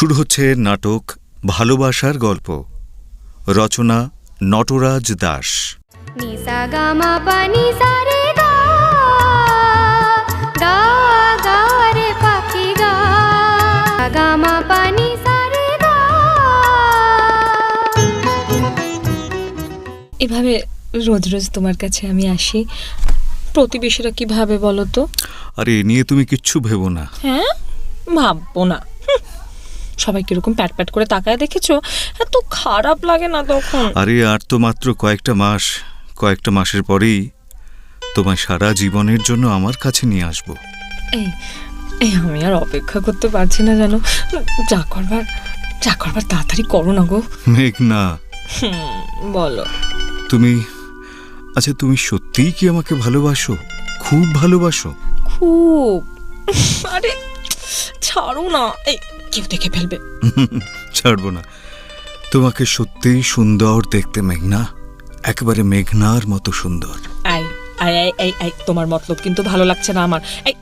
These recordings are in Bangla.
শুরু হচ্ছে নাটক ভালোবাসার গল্প। রচনা নটরাজ দাস। এভাবে রোজ রোজ তোমার কাছে আমি আসি। প্রতিবেশীরা কি ভাবে বলো তো? আরে এ নিয়ে তুমি কিচ্ছু ভেবো না। হ্যাঁ? ভাববো না। সবাই কীরকম প্যাট প্যাট করে তাকায় দেখেছ? এত খারাপ লাগে না তখন। আরে আর তো মাত্র কয়েকটা মাস কয়েকটা মাসের পরেই তোমায় সারা জীবনের জন্য আমার কাছে নিয়ে আসব। এই এই আমি আর অপেক্ষা করতে পারছি না জানো যা করবার যা করবার তাড়াতাড়ি করো না গো। মেঘ না বলো। তুমি আচ্ছা তুমি সত্যিই কি আমাকে ভালোবাসো? খুব ভালোবাসো? খুব। আরে ছাড়ো না এই কেউ দেখে ফেলবে। ছাড়বো না। তোমাকে সত্যিই সুন্দর দেখতে মেঘনা। একেবারে মেঘনার মতো সুন্দর। I I I I I তোমার মতলব কিন্তু ভালো লাগছে না আমার। এই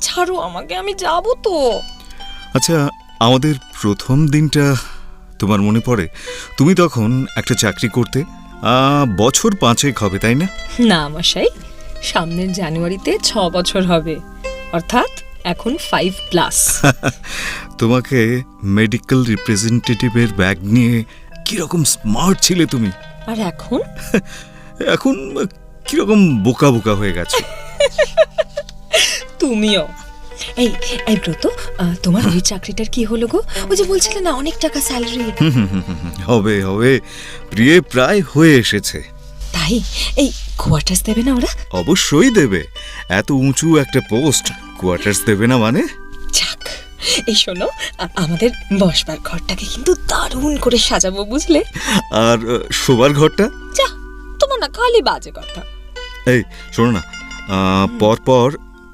ছাড়ো আমাকে আমি যাব তো। আচ্ছা আমাদের প্রথম দিনটা তোমার মনে পড়ে? তুমি তখন একটা চাকরি করতে বছর পাঁচেক হবে তাই না? না মশাই সামনের জানুয়ারিতে ছ বছর হবে। অর্থাৎ এখন ফাইভ প্লাস তোমাকে মেডিকেল রিপ্রেজেন্টেটিভের ব্যাগ নিয়ে কীরকম স্মার্ট ছিলে তুমি? আর এখন? এখন কীরকম বোকা বোকা হয়ে গেছে? তুমিও। এই এই ব্রত তোমার ওই চাকরিটার কি হলো গো? ওই যে বলছিলে না অনেক টাকা স্যালারি হবে হবে। প্রিয়ে প্রায় হয়ে এসেছে। তাই? এই কোয়ার্টার্স দেবে না ওরা? অবশ্যই দেবে। এত উঁচু একটা পোস্ট কোয়ার্টার্স দেবে না মানে? যাক এই শোনো আমাদের বসবার ঘরটাকে কিন্তু দারুণ করে সাজাবো বুঝলে? আর শোবার ঘরটা? যা তোমার না খালি বাজে কথা। এই শোনো না পর পর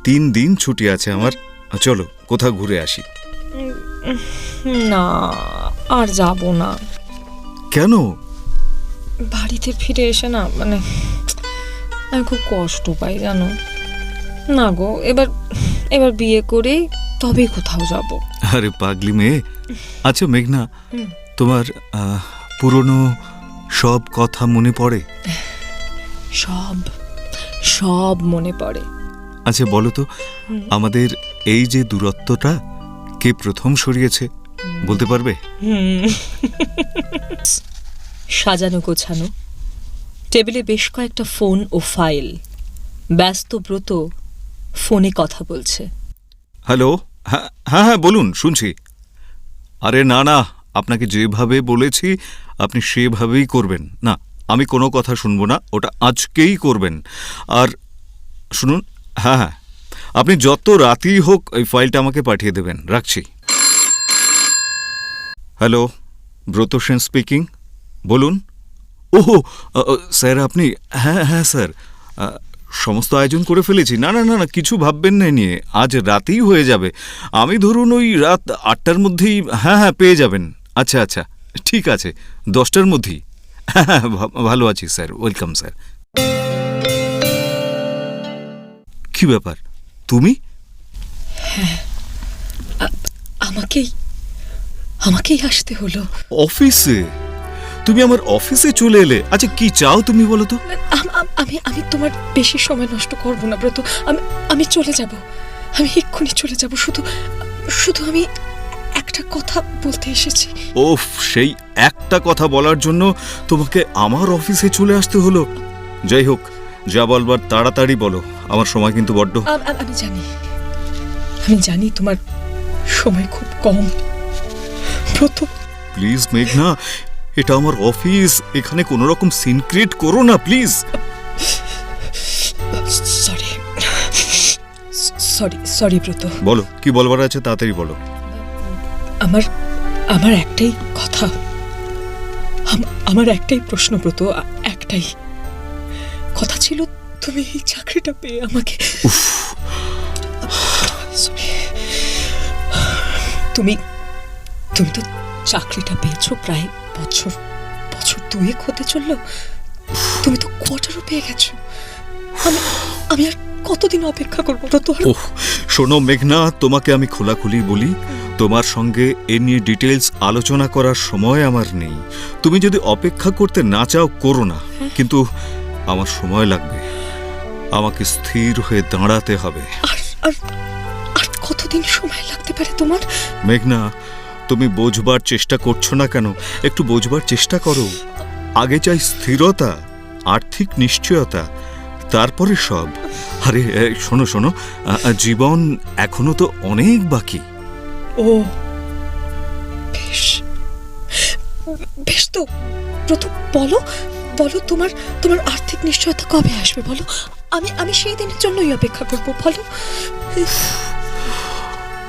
তিন দিন ছুটি আছে আমার। চলো কোথাও ঘুরে আসি। না আর যাব না। কেন? বাড়িতে ফিরে এসে না মানে আমি খুব কষ্ট পাই জানো? না গো এবার এবার বিয়ে করে তবে কোথাও যাব। আরে পাগলি মেয়ে আচ্ছা মেঘনা তোমার পুরনো সব কথা মনে পড়ে? সব সব মনে পড়ে। আচ্ছা বলো তো আমাদের এই যে দূরত্বটা কে প্রথম সরিয়েছে বলতে পারবে। সাজানো গোছানো। টেবিলে বেশ কয়েকটা ফোন ও ফাইল। ব্যস্ত ব্রত ফোনে কথা বলছে। হ্যালো? হ্যাঁ হ্যাঁ হ্যাঁ বলুন, শুনছি। আরে না না, আপনাকে যেভাবে বলেছি, আপনি সেভাবেই করবেন। না, আমি কোনো কথা শুনব না, ওটা আজকেই করবেন। আর শুনুন হ্যাঁ হ্যাঁ আপনি যত রাতেই হোক ওই ফাইলটা আমাকে পাঠিয়ে দেবেন, রাখছি। হ্যালো, ব্রত সেন স্পিকিং, বলুন। ওহো স্যার, আপনি হ্যাঁ হ্যাঁ স্যার সমস্ত আয়োজন করে ফেলেছি। না না না না কিছু ভাববেন না নিয়ে। আজ রাতেই হয়ে যাবে। আমি ধরুন ওই রাত আটটার মধ্যেই হ্যাঁ হ্যাঁ পেয়ে যাবেন। আচ্ছা আচ্ছা ঠিক আছে দশটার মধ্যেই। হ্যাঁ হ্যাঁ ভালো আছি স্যার ওয়েলকাম স্যার। কি ব্যাপার তুমি? আমাকেই আমাকেই আসতে হলো। অফিসে? তুমি আমার অফিসে চলে এলে। আচ্ছা কি চাও তুমি বলো তো? আম- আম- তোমার বেশি সময় নষ্ট করব না ব্রত। আমি আমি চলে যাব। আমি এক্ষুনি চলে যাব শুধু শুধু আমি একটা কথা বলতে এসেছি। ওফ সেই একটা কথা বলার জন্য তোমাকে আমার অফিসে চলে আসতে হলো। যাই হোক যা বলবার তাড়াতাড়ি বলো। আমার সময় কিন্তু বড্ড। আমি জানি। আমি জানি তোমার সময় খুব কম। ব্রত। প্লিজ মেঘনা এটা আমার অফিস। এখানে কোনো রকম সিন ক্রিয়েট করো না প্লিজ। সরি সরি সরি ব্রত বলো কি বলবার আছে তাড়াতাড়ি বলো। আমার আমার একটাই কথা। আমার একটাই প্রশ্ন ব্রত একটাই। কথা ছিল তুমি এই চাকরিটা পেয়ে আমাকে. তুমি তুমি তো চাকরিটা পেয়েছ প্রায় বছর বছর দুয়েক হতে চলল। তুমি তো কোয়ার্টারও পেয়ে গেছো। আমি আমি আর কতদিন অপেক্ষা করব ওহ শোনো মেঘনা তোমাকে আমি খোলাখুলি বলি তোমার সঙ্গে এ নিয়ে ডিটেলস আলোচনা করার সময় আমার নেই। তুমি যদি অপেক্ষা করতে না চাও করো না। কিন্তু আমার সময় লাগবে। আমাকে স্থির হয়ে দাঁড়াতে হবে। আর আর কতদিন সময় লাগতে পারে তোমার? মেঘনা তুমি বোঝবার চেষ্টা করছ না কেন? একটু বোঝবার চেষ্টা করো। আগে চাই স্থিরতা আর্থিক নিশ্চয়তা তারপরে সব। আরে শোনো শোনো জীবন এখনও তো অনেক বাকি। ও বেশ। বেশ তো ব্রত বলো বলো তোমার তোমার আর্থিক নিশ্চয়তা কবে আসবে বলো? আমি আমি সেই দিনের জন্যই অপেক্ষা করব বলো।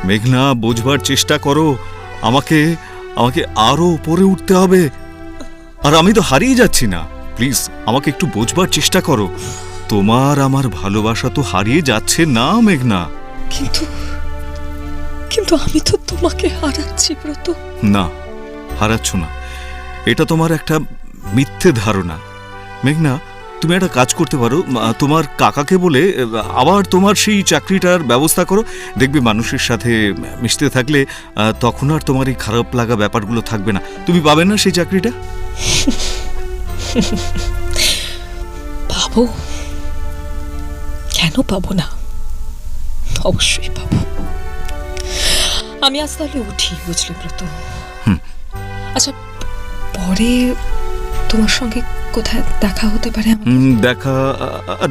মেঘনা বোঝবার চেষ্টা করো। আমাকে আমাকে আরও উপরে উঠতে হবে। আর আমি তো হারিয়ে যাচ্ছি না। প্লিজ আমাকে একটু বোঝবার চেষ্টা করো। তোমার আমার ভালোবাসা তো হারিয়ে যাচ্ছে না মেঘনা। কিন্তু কিন্তু আমি তো তোমাকে হারাচ্ছি ব্রত। না হারাচ্ছ না। এটা তোমার একটা মিথ্যে ধারণা। মেঘনা তুমি একটা কাজ করতে পারো তোমার কাকাকে বলে আবার তোমার সেই চাকরিটার ব্যবস্থা করো। দেখবে মানুষের সাথে মিশতে থাকলে তখন আর তোমার এই খারাপ লাগা ব্যাপারগুলো থাকবে না। তুমি পাবে না সেই চাকরিটা? পাবো। কেন পাবো না? অবশ্যই পাবো। আমি আজ তাহলে উঠি বুঝলি ব্রত। আচ্ছা পরে তোমার সঙ্গে কোথায়? দেখা হতে পারে দেখা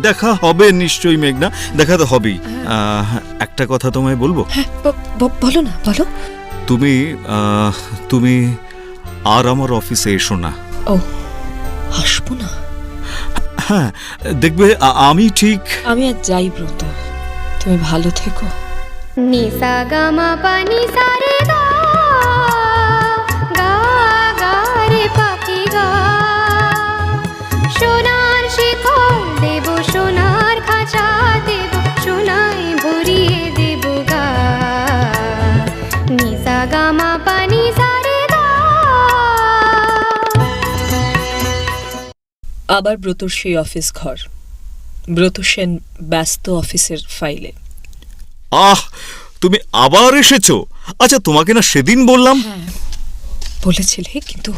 দেখা হবে নিশ্চয়ই মেঘনা। দেখা তো হবেই। একটা কথা তোমায় বলব? হ্যাঁ বলো না বলো। তুমি তুমি আর আমার অফিসে এসো না। ও আসব না? হ্যাঁ দেখবে আমি ঠিক আমি আর যাই ব্রত। তুমি ভালো থেকো। নিসা গামা পানি সারে সোনার শিখর দেব সোনার খাঁচা দেব সোনায় ভরিয়ে দেব গা। নিসা গামা পানি সারে আবার ব্রতর সেই অফিস ঘর। ব্রত সেন ব্যস্ত অফিসের ফাইলে। আহ তুমি আবার এসেছ। আচ্ছা তোমাকে না সেদিন বললাম। হ্যাঁ বলেছিলে কিন্তু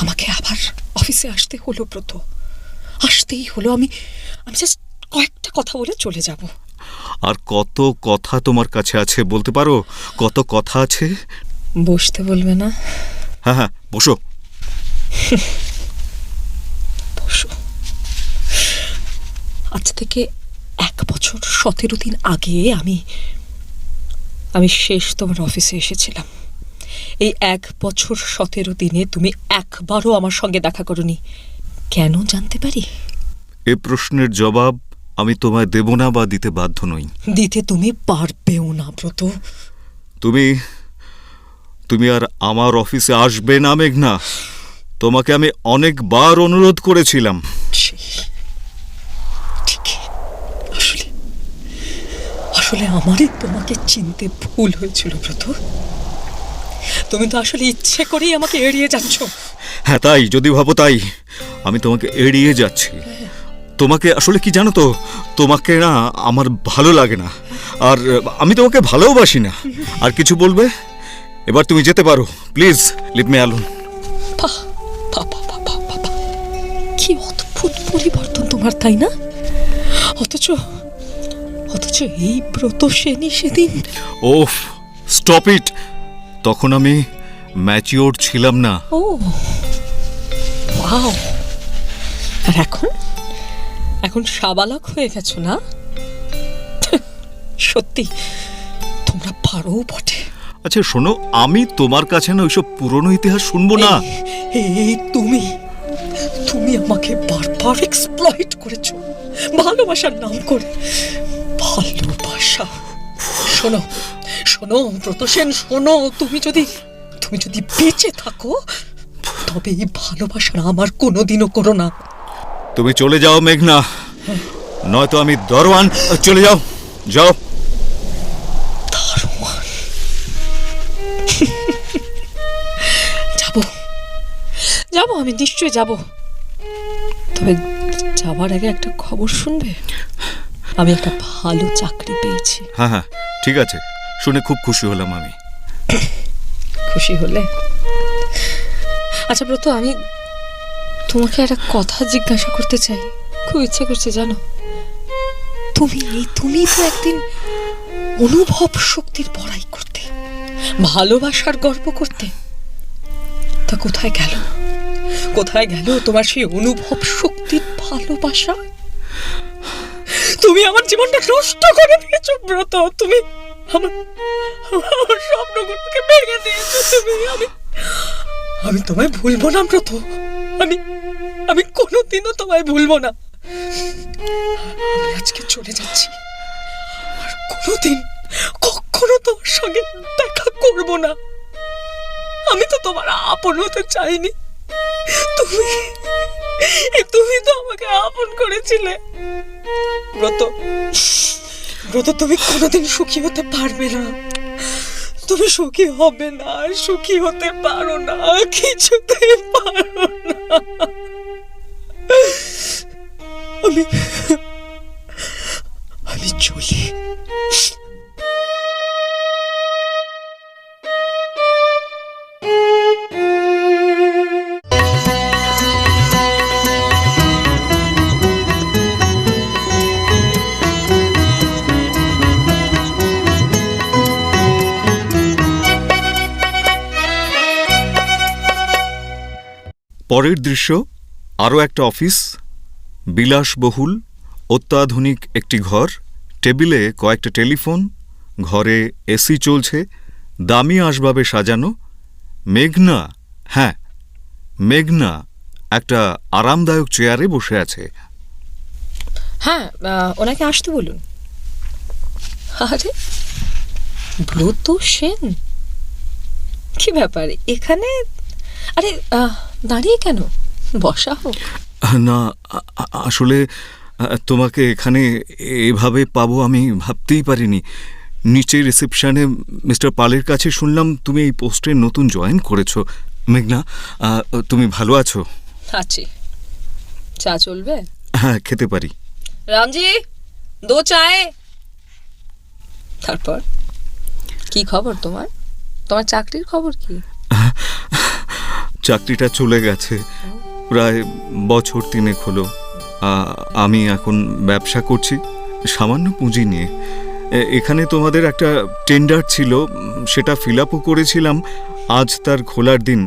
আমাকে আবার অফিসে আসতে হলো ব্রত। আসতেই হলো আমি আমি জাস্ট কয়েকটা কথা বলে চলে যাব। আর কত কথা তোমার কাছে আছে বলতে পারো? কত কথা আছে? বসতে বলবে না? হ্যাঁ হ্যাঁ বসো। বসো। আজ থেকে এক বছর সতেরো দিন আগে আমি আমি শেষ তোমার অফিসে এসেছিলাম। এই এক বছর সতেরো দিনে তুমি একবারও আমার সঙ্গে দেখা করনি। কেন জানতে পারি? এ প্রশ্নের জবাব আমি তোমায় দেব না বা দিতে বাধ্য নই। দিতে তুমি পারবেও না ব্রত। তুমি তুমি আর আমার অফিসে আসবে না মেঘনা। তোমাকে আমি অনেকবার অনুরোধ করেছিলাম। আসলে আমারই তোমাকে চিনতে ভুল হয়েছিল ব্রত। তুমি তো আসলে ইচ্ছে করেই আমাকে এড়িয়ে যাচ্ছ। হ্যাঁ তাই যদি ভাবো তাই। আমি তোমাকে এড়িয়ে যাচ্ছি। তোমাকে আসলে কি জানো তো তোমাকে না আমার ভালো লাগে না। আর আমি তোমাকে ভালোবাসি না। আর কিছু বলবে? এবার তুমি যেতে পারো। Please leave me alone. কি অদ্ভুত পরিবর্তন তোমার তাই না? অথচ অথচ এই ব্রত সেনি সেদিন ওফ স্টপ ইট। তখন আমি ম্যাচিওর ছিলাম না। ও ওয়াও। আর এখন? এখন সাবালক হয়ে গেছো না? সত্যি তোমরা পারো বটে। আচ্ছা শোনো আমি তোমার কাছে না ওইসব পুরনো ইতিহাস শুনব না? এই তুমি তুমি আমাকে বারবার এক্সপ্লয়েট করেছ। ভালোবাসার নাম করে। ভালোবাসা শোনো শোনো ব্রত সেন শোনো তুমি যদি তুমি যদি বেঁচে থাকো তবে এই ভালোবাসা আমার কোনোদিনও করো না। তুমি চলে যাও মেঘনা। নয়তো আমি দরওয়ান চলে যাও যাও। যাব। যাব আমি নিশ্চয়ই যাব। তবে যাওয়ার আগে একটা খবর শুনবে? আমি একটা ভালো চাকরি পেয়েছি। হ্যাঁ হ্যাঁ ঠিক আছে। শুনে খুব খুশি হলাম আমি। খুশি হলে? আচ্ছা ব্রত, আমি তোমাকে একটা কথা জিজ্ঞাসা করতে চাই। খুব ইচ্ছে করছে, জানো? তুমি এই, তুমি তো একদিন অনুভব শক্তির বড়াই করতে, ভালোবাসার গর্ব করতে, তা কোথায় গেল? কোথায় গেল তোমার সেই অনুভব শক্তির ভালোবাসা? তুমি আমার জীবনটা নষ্ট করে দিয়েছ, ব্রত, তুমি আমার আমার স্বপ্নগুলোকে ভেঙে দিয়েছ তুমি। আমি আমি তোমায় ভুলবো না, ব্রত। আমি আমি কোনোদিনও তোমায় ভুলবো না। আজকে চলে যাচ্ছি। আর কোনোদিন কখনো তোমার সঙ্গে দেখা করব না। আমি তো তোমার আপন হতে চাইনি। তুমি তুমি তো আমাকে আপন করেছিলে। ব্রত। ব্রত, তুমি কোনোদিন সুখী হতে পারবে না। তুমি সুখী হবে না, সুখী হতে পারো না কিছুতে পারো না। আমি আমি চলি। পরের দৃশ্য, আরও একটা অফিস, বিলাসবহুল, অত্যাধুনিক একটি ঘর, টেবিলে কয়েকটা টেলিফোন, ঘরে এসি চলছে, দামি আসবাবে সাজানো, মেঘনা হ্যাঁ মেঘনা, একটা আরামদায়ক চেয়ারে বসে আছে। হ্যাঁ ওনাকে আসতে বলুন। আরে ব্রত সেন? কি ব্যাপার? এখানে আরে দাঁড়িয়ে কেন? বসা হোক। না আসলে তোমাকে এখানে এভাবে পাবো আমি ভাবতেই পারিনি। নিচে রিসেপশনে মিস্টার পালের কাছে শুনলাম তুমি এই পোস্টে নতুন জয়েন করেছ। মেঘনা তুমি ভালো আছো? আছি। চা চলবে? হ্যাঁ খেতে পারি। রামজি দো চায়। তারপর? কি খবর তোমার? তোমার চাকরির খবর কি? চাকরিটা চলে গেছে। প্রায় বছর তিনেক হলো। আমি এখন ব্যবসা করছি সামান্য পুঁজি নিয়ে। এখানে তোমাদের একটা টেন্ডার ছিল সেটা ফিল আপও করেছিলাম। আজ তার খোলার দিন।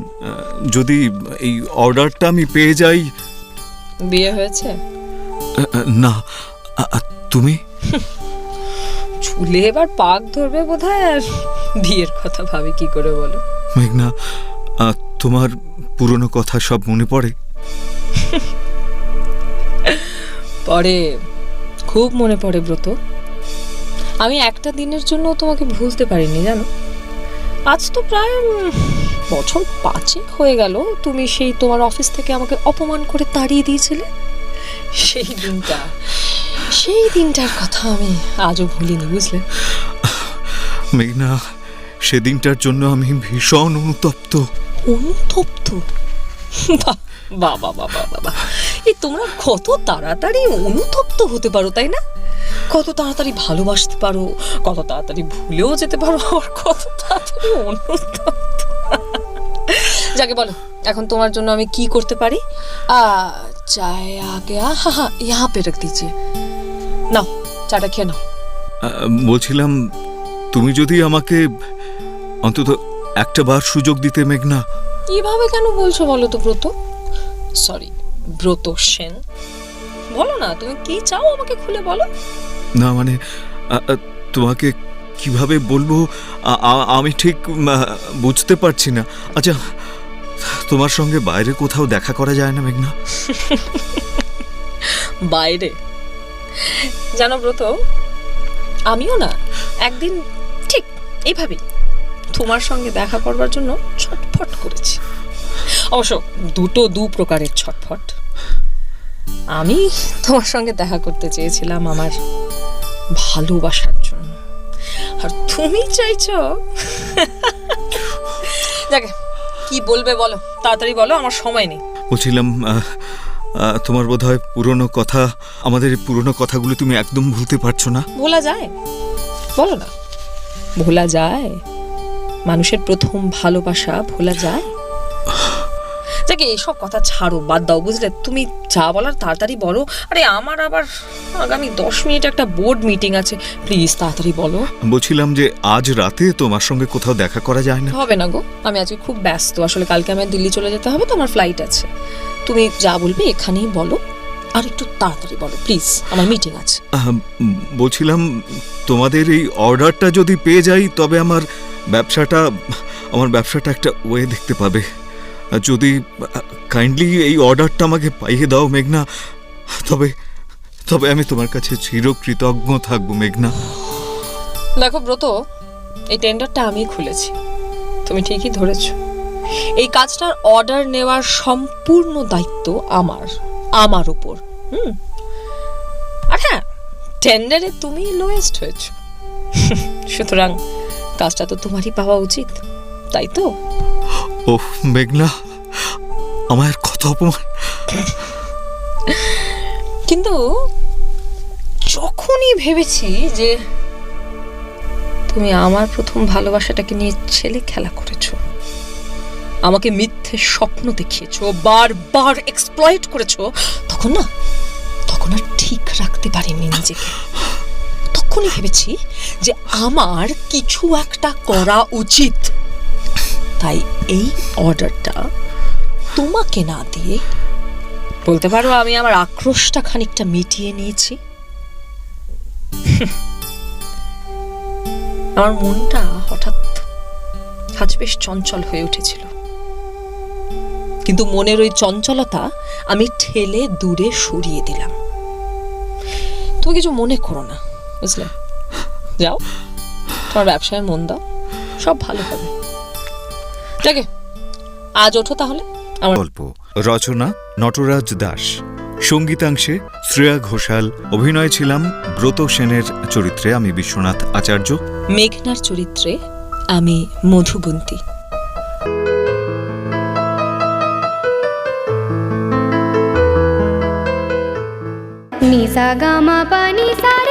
যদি এই অর্ডারটা আমি পেয়ে যাই। বিয়ে হয়েছে? না। তুমি? চুলে এবার পাক ধরবে বোধহয়। আর বিয়ের কথা ভাবি কি করে বলো? মেঘনা তোমার পুরনো কথা সব মনে পড়ে? পরে খুব মনে পড়ে ব্রত। আমি একটা দিনের জন্য তোমাকে ভুলতে পারিনি জানো? আজ তো প্রায় বছর পাঁচেক হয়ে গেল তুমি সেই তোমার অফিস থেকে আমাকে অপমান করে তাড়িয়ে দিয়েছিলে? সেই দিনটা সেই দিনটার কথা আমি আজও ভুলিনি বুঝলে? মেঘনা সেদিনটার জন্য আমি ভীষণ অনুতপ্ত। অনুতপ্ত। বাবা বাবা বাবা এই তোমরা কত তাড়াতাড়ি অনুতপ্ত হতে পারো, তাই না? কত তাড়াতাড়ি ভালোবাসতে পারো, কত তাড়াতাড়ি ভুলেও যেতে পারো আবার কত তাড়াতাড়ি অনুতপ্ত। যাকে বলো, এখন তোমার জন্য আমি কি করতে পারি? চায় আগে হা হা ইহা পে রাখ দিজিয়ে। নাও, চাটা খেয়ে নাও। বলছিলাম, তুমি যদি আমাকে অন্তত একটা বার সুযোগ দিতে মেঘনা। কীভাবে কেন বলছো বলো তো ব্রত? সরি ব্রত সেন। বলো না তুমি কি চাও আমাকে খুলে বলো? না মানে তোমাকে কীভাবে বলব? আমি ঠিক বুঝতে পারছি না। আচ্ছা তোমার সঙ্গে বাইরে কোথাও দেখা করা যায় না মেঘনা? বাইরে? জানো ব্রত আমিও না একদিন ঠিক এইভাবেই। তোমার সঙ্গে দেখা করবার জন্য ছটফট করেছি। অবশ্য দুটো দু প্রকারের ছটফট। আমি তোমার সঙ্গে দেখা করতে চেয়েছিলাম আমার ভালোবাসার জন্য। আর তুমি চাইছ? যাকে কি বলবে বলো? তাড়াতাড়ি বলো আমার সময় নেই। বলছিলাম তোমার বোধ হয় পুরনো কথা আমাদের পুরনো কথাগুলো তুমি একদম ভুলতে পারছ না। ভোলা যায়? বলো না। ভোলা যায়? মানুষের প্রথম ভালোবাসা ভোলা যায়? যাকে এইসব কথা ছাড়ো বাদ দাও বুঝলে? তুমি যা বলার তাড়াতাড়ি বলো। আরে আমার আবার আগামী দশ মিনিট একটা বোর্ড মিটিং আছে। প্লিজ তাড়াতাড়ি বলো। বলছিলাম যে আজ রাতে তোমার সঙ্গে কোথাও দেখা করা যায় না? হবে না গো আমি আজকে খুব ব্যস্ত। আসলে কালকে আমার দিল্লি চলে যেতে হবে তো আমার ফ্লাইট আছে। তুমি যা বলবে এখানেই বলো। আর একটু তাড়াতাড়ি বলো প্লিজ আমার মিটিং আছে। বলছিলাম তোমাদের এই অর্ডারটা যদি পেয়ে যাই তবে আমার ব্যবসাটা, আমার ব্যবসাটা একটা ওয়ে দেখতে পাবে। যদি কাইন্ডলি এই অর্ডারটা আমাকে পাইয়ে দাও, মেঘনা। তবে তবে আমি তোমার কাছে চিরকৃতজ্ঞ থাকব, মেঘনা। দেখো ব্রত, এই টেন্ডারটা আমি খুলেছি। তুমি ঠিকই ধরেছ। এই কাজটার অর্ডার নেওয়ার সম্পূর্ণ দায়িত্ব আমার আমার উপর, হুম? আর হ্যাঁ টেন্ডারে তুমি লোয়েস্ট হয়েছ। সুতরাং কাজটা তো তোমারই পাওয়া উচিত তাই তো? ও মেঘনা আমার কত অপমান। কিন্তু যখনই ভেবেছি যে তুমি আমার প্রথম ভালোবাসাটাকে নিয়ে ছেলে খেলা করেছ আমাকে মিথ্যে স্বপ্ন দেখিয়েছো বারবার এক্সপ্লয়েট করেছ তখন না তখন আর ঠিক রাখতে পারিনি নিজেকে। তখনই ভেবেছি যে আমার কিছু একটা করা উচিত। তাই এই অর্ডারটা তোমাকে না দিয়ে বলতে পারো আমি আমার আক্রোশটা খানিকটা মিটিয়ে নিয়েছি। আমার মনটা হঠাৎ আজ বেশ চঞ্চল হয়ে উঠেছিল। কিন্তু মনের ওই চঞ্চলতা আমি ঠেলে দূরে সরিয়ে দিলাম। তুমি কিছু মনে করো না। বুঝলে? যাও। তোমার ব্যবসায় মন দাও। সব ভালো হবে। ঠিক আজ ওঠো তাহলে। আমার গল্প রচনা নটরাজ দাস। সঙ্গীতাংশে শ্রেয়া ঘোষাল অভিনয় ছিলাম ব্রত সেনের চরিত্রে আমি বিশ্বনাথ আচার্য। মেঘনার চরিত্রে আমি মধুবন্তী। নিসা গামা পানি সারে